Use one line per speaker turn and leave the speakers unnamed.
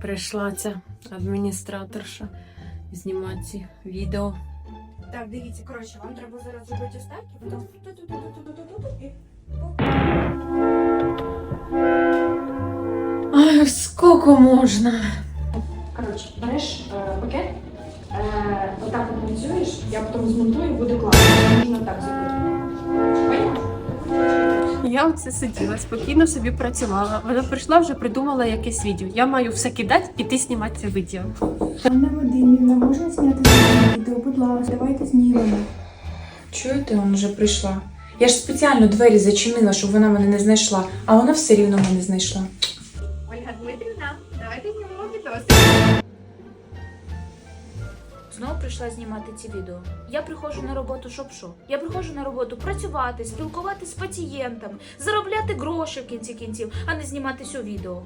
прийшла ця адміністраторша знімати ці відео.
Так, дивіться, коротше, вам треба зараз зробити ось потім ту-ту-ту-ту-ту-ту-ту, і
Ай, скільки можна?
Коротше, береш е, пакет, е, отак от я потім змонтую, буде класно. Можна так зробити.
Я оце сиділа, спокійно собі працювала. Вона прийшла, вже придумала якесь відео. Я маю все кидати, іти знімати це відео.
Анна Вадимівна, можна зняти відео? Будь ласка, давайте знімемо.
Чуєте, вона вже прийшла. Я ж спеціально двері зачинила, щоб вона мене не знайшла, а вона все рівно мене знайшла.
Знову прийшла знімати ці відео. Я приходжу на роботу, щоб що? Я приходжу на роботу працювати, спілкуватися з пацієнтами, заробляти гроші в кінці кінців, а не знімати сю відео.